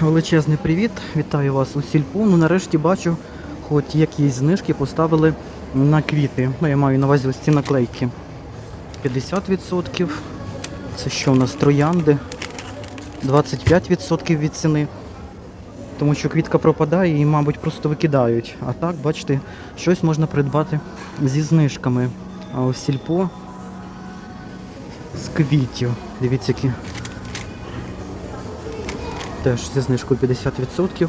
величезний привіт. Вітаю вас у сільпу. Ну нарешті бачу, хоч якісь знижки поставили на квіти. Ну, я маю на увазі ось ці наклейки. 50%. Це що у нас троянди? 25% від ціни. Тому що квітка пропадає і, мабуть, просто викидають. А так, бачите, щось можна придбати зі знижками. А ось сільпо з квітів. Дивіться, які теж зі знижкою 50%.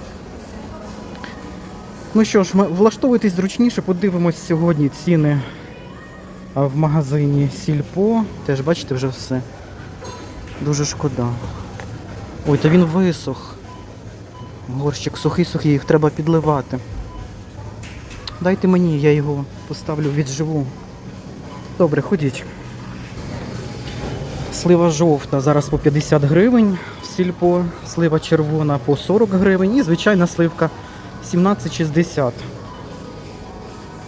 Ну що ж, влаштовуйтесь зручніше, подивимось сьогодні ціни в магазині Сільпо. Теж бачите вже все. Дуже шкода. Ой, та він висох. Горщик сухий-сухий, їх треба підливати. Дайте мені, я його поставлю відживу. Добре, ходіть. Слива жовта зараз по 50 гривень сільпо, слива червона по 40 гривень і звичайна сливка 17,60.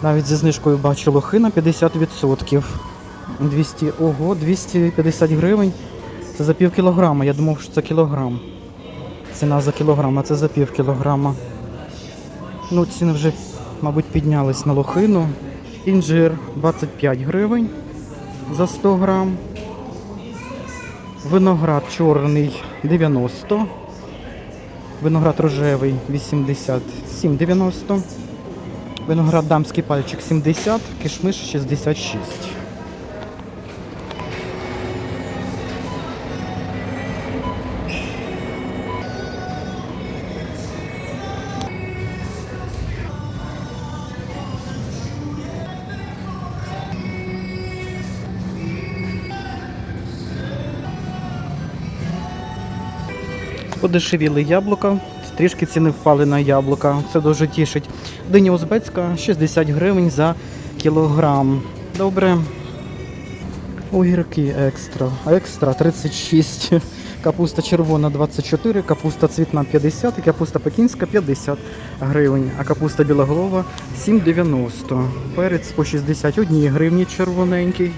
Навіть зі знижкою бачу лохина 50%. 200, ого, 250 гривень. Це за пів кілограма. Я думав, що це кілограм. Ціна за кілограм, а це за пів кілограма. Ну, ціни вже, мабуть, піднялись на лохину. Інжир 25 гривень за 100 грам. Виноград чорний 90. Виноград рожевий 87,90. Виноград дамський пальчик 70, кишмиш 66. Подешевіли яблука, трішки ціни впали на яблука. Це дуже тішить. Диня узбецька 60 гривень за кілограм. Добре. Огірки екстра. Екстра 36. Капуста червона 24, капуста цвітна 50 і капуста пекінська 50 гривень, а капуста білоголова 7,90. Перець по 61 гривні червоненький.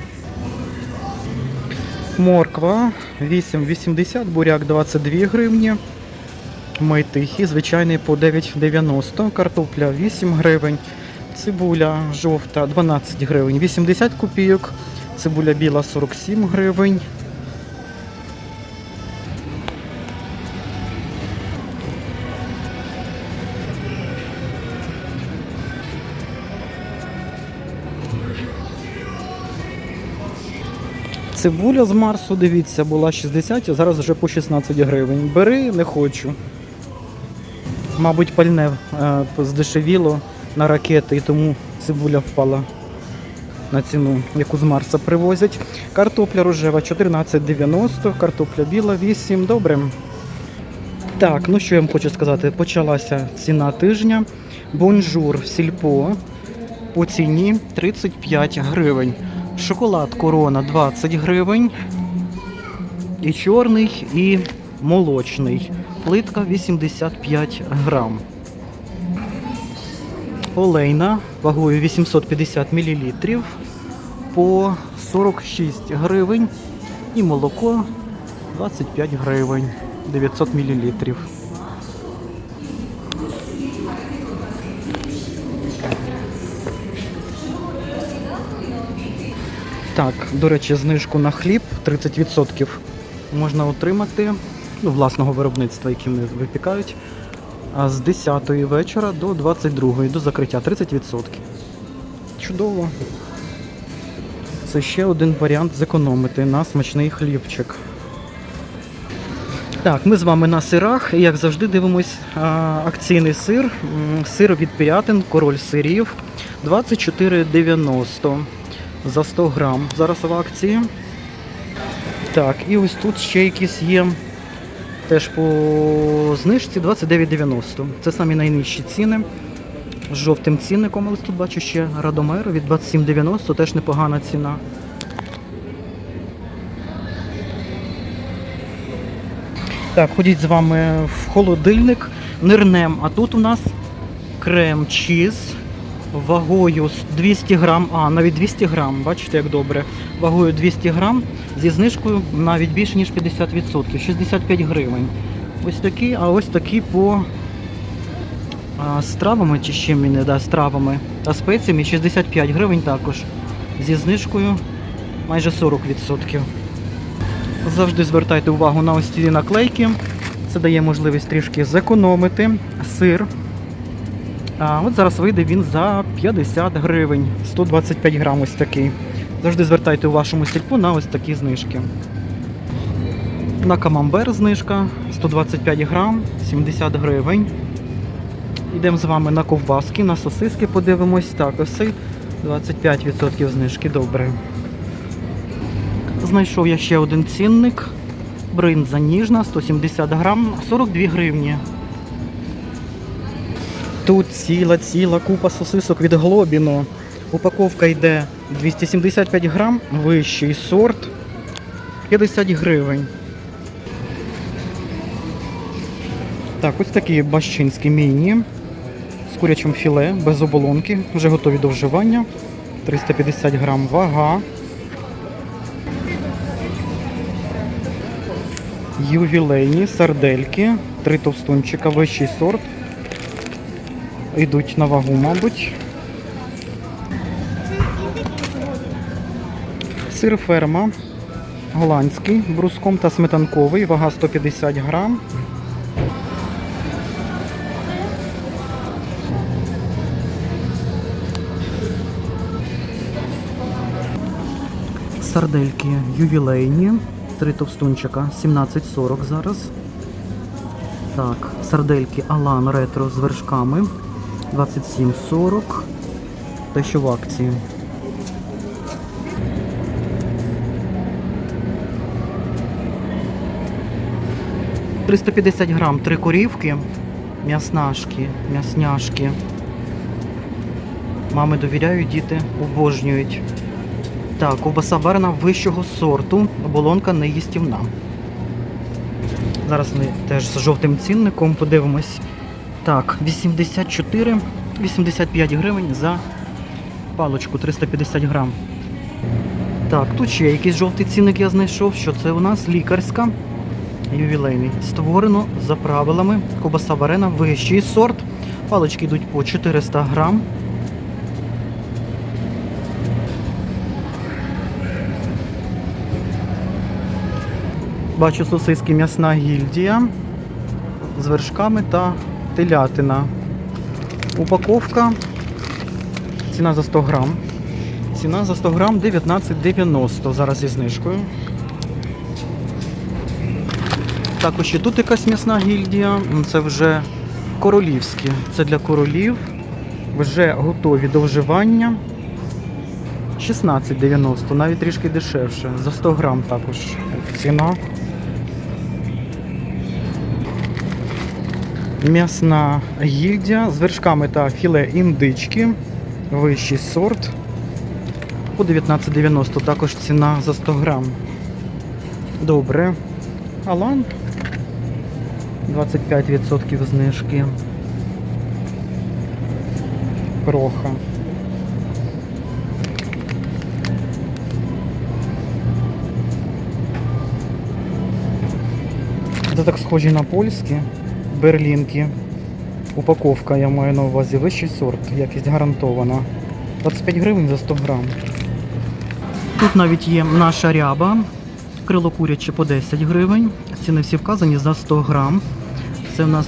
Морква 8,80, буряк 22 гривні. Майтихі, звичайний по 9,90, картопля 8 гривень, цибуля жовта 12 гривень, 80 копійок, цибуля біла 47 гривень. Цибуля з Марсу, дивіться, була 60, а зараз вже по 16 гривень. Бери, не хочу. Мабуть, пальне е, здешевіло на ракети, і тому цибуля впала на ціну, яку з Марса привозять. Картопля рожева 14,90, картопля біла 8. Добре. Так, ну що я вам хочу сказати? Почалася ціна тижня. Бонжур сільпо по ціні 35 гривень. Шоколад корона 20 гривень. І чорний, і молочний. Плитка 85 грам. Олейна вагою 850 мл по 46 гривень. І молоко 25 гривень 900 мл. Так, до речі, знижку на хліб 30% можна отримати ну, власного виробництва, які вони випікають. А з 10 вечора до 22 до закриття 30%. Чудово. Це ще один варіант зекономити на смачний хлібчик. Так, ми з вами на сирах. І як завжди дивимось а, акційний сир. Сир від п'ятин, король сирів 24,90 за 100 грам. Зараз в акції. Так, і ось тут ще якісь є теж по знижці 29,90. Це самі найнижчі ціни. З жовтим цінником, але тут бачу ще Радомер від 27,90, теж непогана ціна. Так, ходіть з вами в холодильник, нирнем. А тут у нас крем чіз вагою 200 грам, а навіть 200 грам, бачите, як добре. Вагою 200 грам зі знижкою навіть більше ніж 50%, 65 гривень. Ось такі, а ось такі по а, з травами чи чим він, да, з травами та спеціями 65 гривень також. Зі знижкою майже 40%. Завжди звертайте увагу на ось ці наклейки. Це дає можливість трішки зекономити. Сир. А от зараз вийде він за 50 гривень, 125 грам ось такий. Завжди звертайте у вашому сільпу на ось такі знижки. На камамбер знижка 125 грам, 70 гривень. Йдемо з вами на ковбаски, на сосиски подивимось. Так, оси 25% знижки, добре. Знайшов я ще один цінник. Бринза ніжна, 170 грам, 42 гривні. Тут ціла ціла купа сосисок від Глобіно. Упаковка йде 275 грам, вищий сорт 50 гривень. Так, ось такі бащинські міні з курячим філе, без оболонки, вже готові до вживання. 350 грам вага. Ювілейні сардельки, три товстунчика, вищий сорт. Йдуть на вагу, мабуть. Сир ферма голландський, бруском та сметанковий, вага 150 грам. Сардельки ювілейні, три товстунчика, 17,40 зараз. Так, сардельки Алан ретро з вершками 27,40. Те, що в акції. «350 грам, три корівки, м'яснашки, м'ясняшки. Мами довіряють, діти обожнюють. Так, ковбаса варена вищого сорту, оболонка неїстівна. Зараз ми теж з жовтим цінником подивимось. Так, 84, 85 гривень за паличку 350 грам. Так, тут ще якийсь жовтий цінник я знайшов. Що це у нас? Лікарська. Ювілейний. Створено за правилами. Ковбаса варена, вищий сорт. Палички йдуть по 400 грам. Бачу сосиски м'ясна гільдія з вершками та телятина. Упаковка. Ціна за 100 грам. Ціна за 100 грам 19,90 зараз зі знижкою. Також і тут якась м'ясна гільдія. Це вже королівські. Це для королів. Вже готові до вживання. 16,90, навіть трішки дешевше. За 100 грам також ціна. М'ясна гільдія з вершками та філе індички. Вищий сорт. По 19,90 також ціна за 100 грам. Добре. Алан 25% знижки. Кроха. Це так схожі на польські берлінки. Упаковка, я маю на увазі вищий сорт, якість гарантована. 25 гривень за 100 грам. Тут навіть є наша ряба. Крило куряче по 10 гривень. Ціни всі вказані за 100 грам. Це в нас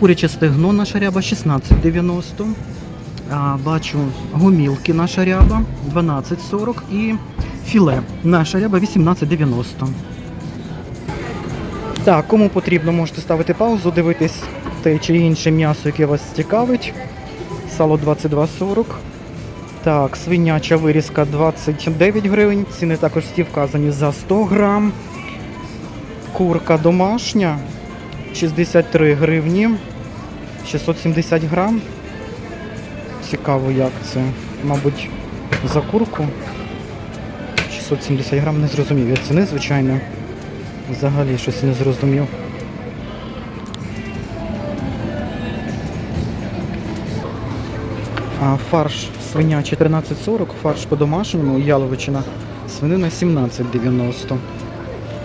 куряче стегно, наша ряба 16,90. А, бачу гумілки наша ряба 12,40 і філе наша ряба 18,90. Так, кому потрібно, можете ставити паузу, дивитись те чи інше м'ясо, яке вас цікавить. Сало 22,40. Так, свиняча вирізка 29 гривень. Ціни також всі вказані за 100 грам. Курка домашня 63 гривні. 670 грам. Цікаво, як це. Мабуть, за курку. 670 грам не зрозумів. Я ціни, звичайно. Взагалі щось не зрозумів. А фарш свиня 14,40, фарш по-домашньому, яловичина, свинина 17,90.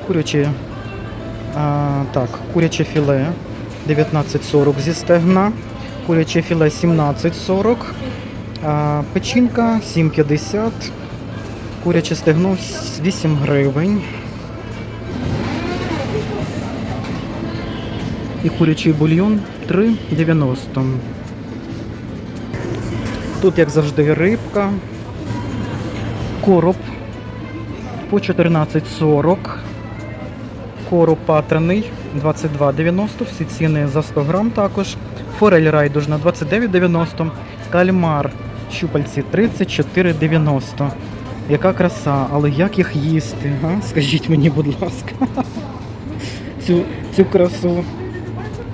Курячі А, так, куряче філе 19,40 зі стегна. Куряче філе 17,40. А, печінка 7,50. Куряче стегно 8 гривень. І курячий бульйон 3,90. Тут, як завжди, рибка. Короб по 14,40. Короб патраний 22,90. Всі ціни за 100 грам також. Форель райдужна 29,90. Кальмар щупальці 34,90. Яка краса, але як їх їсти? А? Скажіть мені, будь ласка. Цю, цю красу.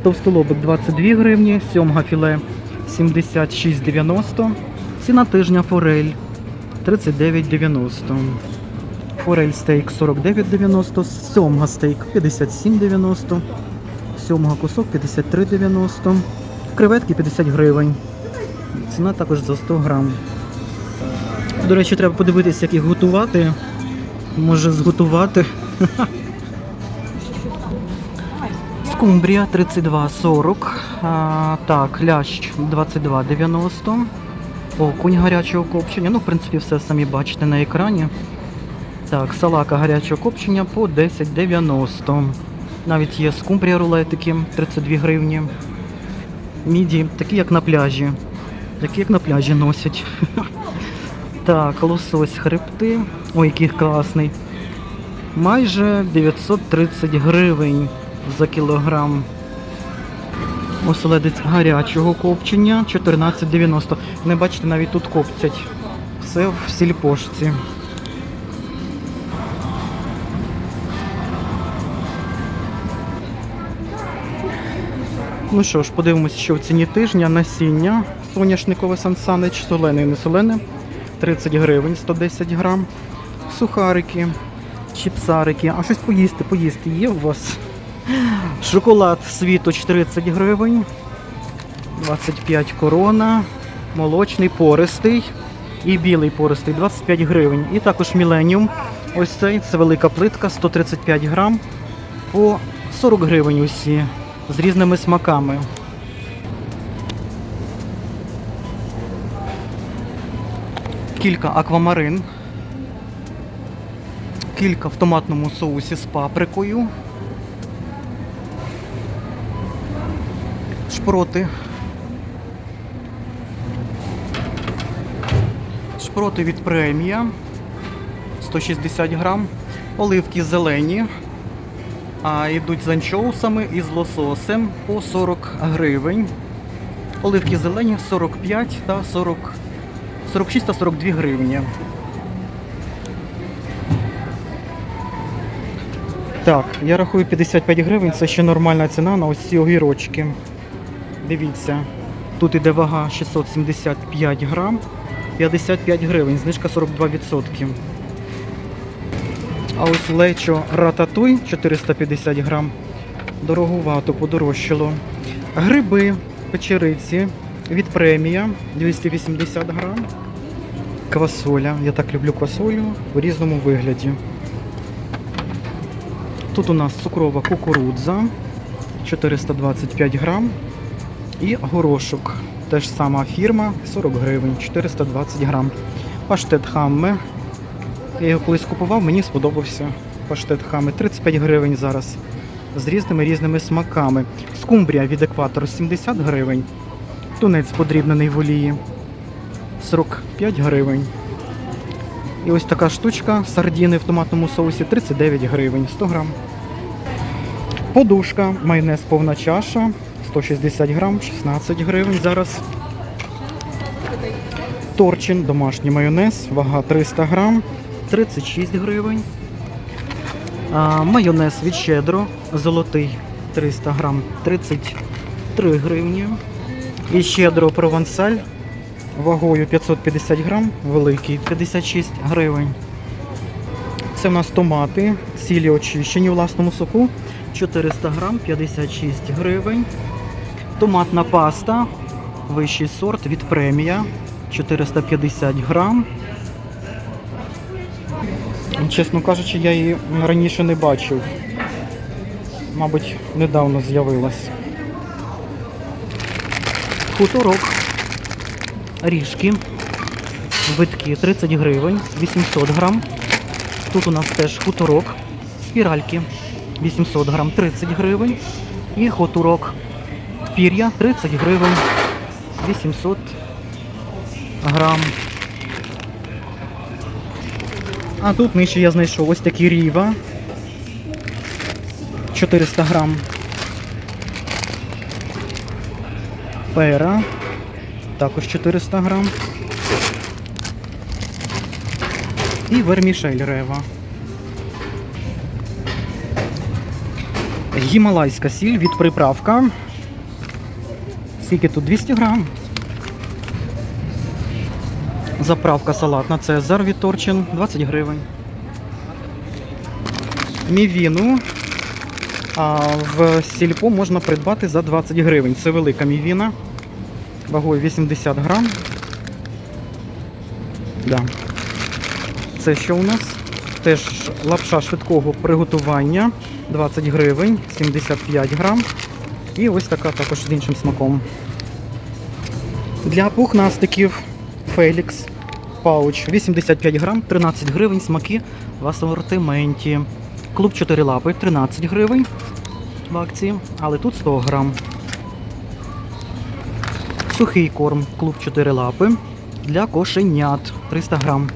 Товстолобик 22 гривні, сьомга філе 76,90. Ціна тижня форель 39,90. Форель стейк 49,90, сьомга стейк 57,90, сьомга кусок 53,90, креветки 50 гривень. Ціна також за 100 грам. До речі, треба подивитися, як їх готувати. Може зготувати. Скумбрія 32,40. Так, лящ 22,90. Окунь гарячого копчення. Ну, в принципі, все самі бачите на екрані. Так, салака гарячого копчення по 10,90. Навіть є скумбрія рулетики 32 гривні. Міді, такі як на пляжі. Такі як на пляжі носять. Так, лосось хребти. Ой, який класний. Майже 930 гривень за кілограм. Оселедець гарячого копчення 14,90. Не бачите, навіть тут копцять. Все в сільпошці. Ну що ж, подивимось, що в ціні тижня. Насіння соняшникове сансанич, солене і не солене. 30 гривень 110 грам. Сухарики, чіпсарики. А щось поїсти, поїсти є у вас? Шоколад світоч 30 гривень. 25 корона. Молочний пористий. І білий пористий 25 гривень. І також міленіум. Ось цей, це велика плитка, 135 грам. По 40 гривень усі. З різними смаками. Кілька аквамарин. Кілька в томатному соусі з паприкою. Шпроти. Шпроти від премія 160 грам. Оливки зелені. А йдуть з анчоусами і з лососем по 40 гривень. Оливки зелені 45 та 40, 46 та 42 гривні. Так, я рахую 55 гривень, це ще нормальна ціна на ось ці огірочки. Дивіться, тут іде вага 675 грам, 55 гривень, знижка 42%. А ось лечо рататуй 450 грам. Дороговато подорожчало. Гриби печериці від премія 280 грам. Квасоля. Я так люблю квасолю в різному вигляді. Тут у нас цукрова кукурудза 425 грам. І горошок. Теж сама фірма 40 гривень, 420 грам. Паштет хамме я його колись купував, мені сподобався паштет хами. 35 гривень зараз. З різними різними смаками. Скумбрія від екватору 70 гривень. Тунець подрібнений в олії 45 гривень. І ось така штучка сардіни в томатному соусі 39 гривень 100 грам. Подушка, майонез повна чаша 160 грам, 16 гривень зараз. Торчин, домашній майонез, вага 300 грам, 36 гривень. А, майонез від щедро, золотий 300 грам, 33 гривні. І щедро провансаль вагою 550 грам, великий 56 гривень. Це в нас томати, цілі очищені у власному соку 400 грам, 56 гривень. Томатна паста, вищий сорт від премія 450 грам. Чесно кажучи, я її раніше не бачив. мабуть, недавно з'явилась. Хуторок. Ріжки. Витки 30 гривень, 800 грам. Тут у нас теж хуторок. Спіральки 800 грам, 30 гривень. І хуторок. Пір'я 30 гривень, 800 грам. А тут нижче я знайшов ось такі ріва. 400 грам. Пера. Також 400 грам. І вермішель рева. Гімалайська сіль від приправка. Скільки тут 200 грам. Заправка салатна Цезар від Торчин 20 гривень. Мівіну а в сільпо можна придбати за 20 гривень. Це велика мівіна. Вагою 80 грам. Да. Це що у нас? Теж лапша швидкого приготування 20 гривень, 75 грам. І ось така також з іншим смаком. Для пухнастиків Фелікс пауч 85 грам, 13 гривень, смаки в асортименті. Клуб 4 лапи 13 гривень в акції, але тут 100 грам. Сухий корм клуб 4 лапи для кошенят 300 грам.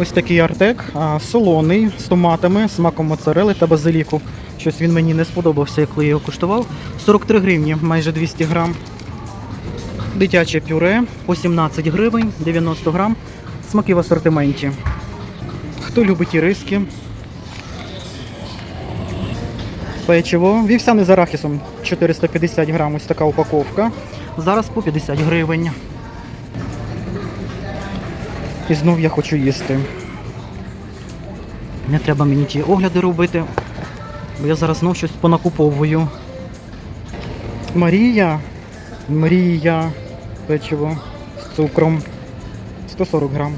Ось такий артек, солоний з томатами, смаком моцарели та базиліку. Щось він мені не сподобався, коли я його куштував. 43 гривні, майже 200 грам. Дитяче пюре по 17 гривень, 90 грам. Смаки в асортименті. Хто любить іриски? Печиво. Вівсяне з арахісом 450 грам, ось така упаковка. Зараз по 50 гривень. І знов я хочу їсти. Не треба мені ті огляди робити, бо я зараз знов щось понакуповую. Марія. Мрія. Печиво з цукром. 140 грам.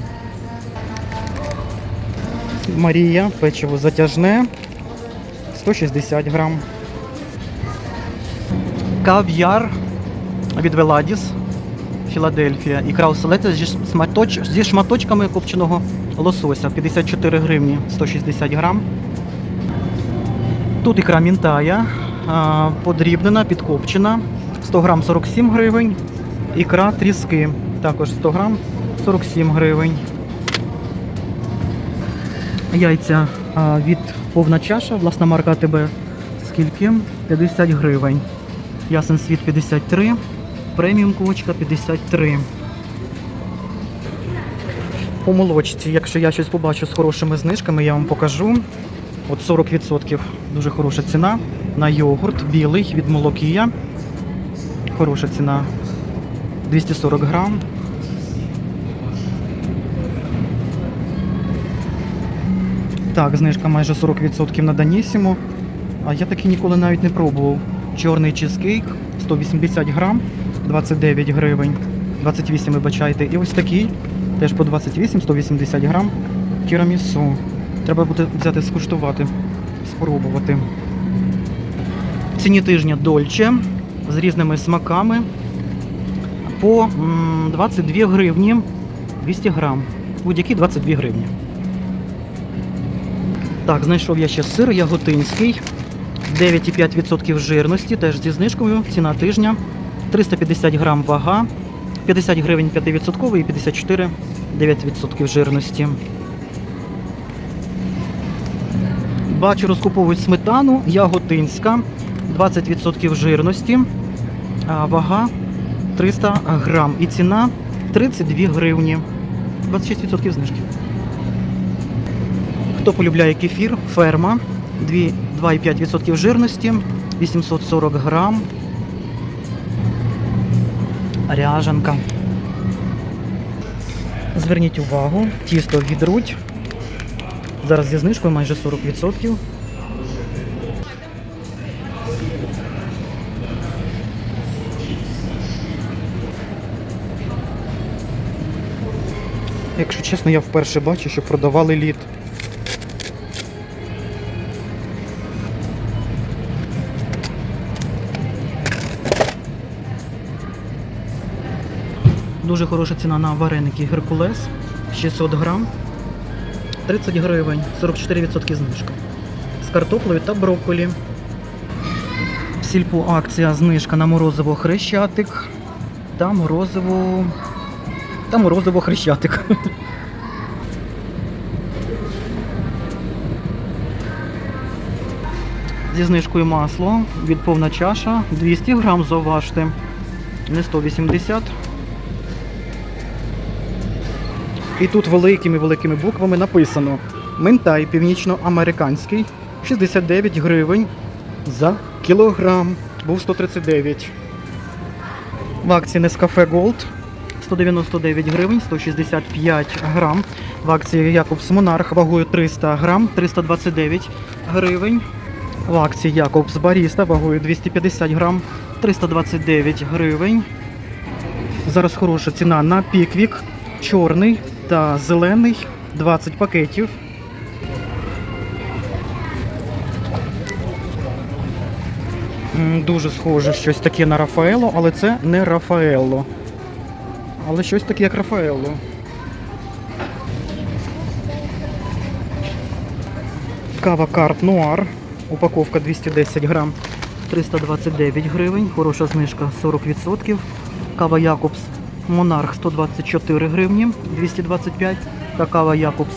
Марія, печиво затяжне. 160 грам. Кав'яр від Веладіс. Філадельфія. Зі, шматоч... зі шматочками копченого лосося. 54 гривні 160 грам. Тут ікра мінтая. Подрібнена, підкопчена. 100 грам 47 гривень. Ікра тріски. Також 100 грам 47 гривень. Яйця від повна чаша, власна марка АТБ. Скільки? 50 гривень. Ясен світ 53. Преміум кочка 53. По молочці, якщо я щось побачу з хорошими знижками, я вам покажу. От 40% дуже хороша ціна. На йогурт білий від молокія. Хороша ціна. 240 грам. Так, знижка майже 40% на Данісімо. А я таки ніколи навіть не пробував. Чорний чизкейк 180 грам, 29 гривень, 28, вибачайте. І ось такий, теж по 28, 180 грам. Тірамісу. Треба буде взяти скуштувати, спробувати. Ціні тижня Дольче з різними смаками по 22 гривні 200 грам. Будь-які 22 гривні. Так, знайшов я ще сир яготинський. 9,5% жирності, теж зі знижкою. Ціна тижня. 350 грам вага, 50 гривень 5% і 54 9% жирності. Бачу, розкуповують сметану, яготинська, 20% жирності, вага 300 грам. І ціна 32 гривні. 26% знижки. Хто полюбляє кефір, ферма, 2,5% жирності, 840 грам. Ряжанка. Зверніть увагу, тісто від руть. Зараз є знижкою майже 40%. Якщо чесно, я вперше бачу, що продавали лід. Дуже хороша ціна на вареники Геркулес 600 грам. 30 гривень, 44% знижка. З картоплею та брокколі. В сільпу акція знижка на морозиво хрещатик та морозиво. Та морозиво хрещатик. Зі знижкою масло від повна чаша 200 грам зауважте. Не 180. І тут великими-великими буквами написано Ментай північноамериканський 69 гривень за кілограм. Був 139. В акції Nescafe Gold 199 гривень, 165 грам. В акції Якобс Монарх вагою 300 грам, 329 гривень. В акції Якобс Баріста вагою 250 грам, 329 гривень. Зараз хороша ціна на піквік, чорний та зелений, 20 пакетів. Дуже схоже щось таке на Рафаело, але це не Рафаело. Але щось таке як Рафаело. Кава Карт Нуар. Упаковка 210 грам, 329 гривень. Хороша знижка 40%. Кава Якобс Монарх 124 гривні, 225. Та кава Якобс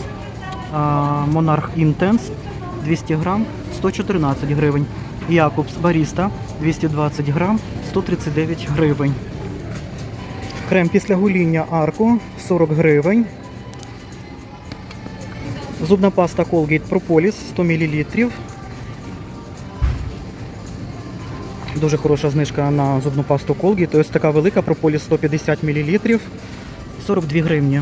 Монарх Інтенс 200 грам, 114 гривень. Якобс Баріста 220 грам, 139 гривень. Крем після гоління Арко 40 гривень. Зубна паста Colgate Propolis 100 мл. Дуже хороша знижка на зубну пасту Colgate. Ось така велика Propolis 150 мл. 42 гривні.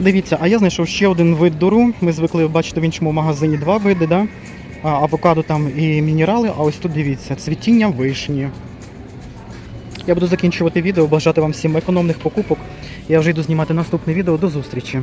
Дивіться, а я знайшов ще один вид дуру. Ми звикли бачити в іншому магазині два види, да? Авокадо там і мінерали, а ось тут дивіться, цвітіння вишні. Я буду закінчувати відео, бажати вам всім економних покупок. Я вже йду знімати наступне відео. До зустрічі.